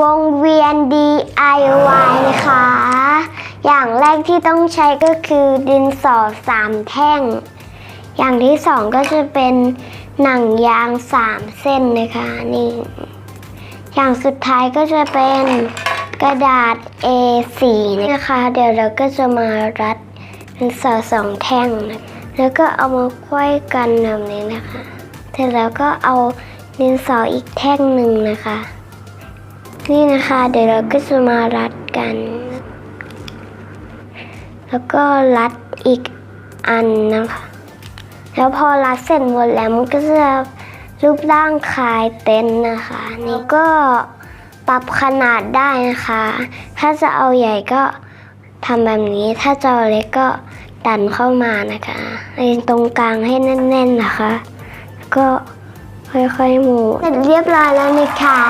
วงเวียน DIY นะคะ อย่างแรกที่ต้องใช้ก็คือดินสอสามแท่ง อย่างที่สองก็จะเป็นหนังยางสามเส้นนะคะนี่ อย่างสุดท้ายก็จะเป็นกระดาษ A4 นะคะ เดี๋ยวเราก็จะมารัดเป็นสอสองแท่งนะแล้วก็เอามาควยกันแบบนี้นะคะ เสร็จแล้วก็เอาดินสออีกแท่งหนึ่งนะคะ นี่นะคะ เดี๋ยวเราก็จะมารัดกัน แล้วก็รัดอีกอันนะคะ แล้วพอรัดเสร็จหมดแล้วมันก็จะรูปร่างคล้ายเต็นนะคะนี่ก็ปรับขนาดได้นะคะ ถ้าจะเอาใหญ่ก็ทำแบบนี้ ถ้าจะเอาเล็กก็ดันเข้ามานะคะเรียงตรงกลางให้แน่น ๆนะคะ ก็ค่อยๆหมุนเสร็จเรียบร้อยแล้วนะคะ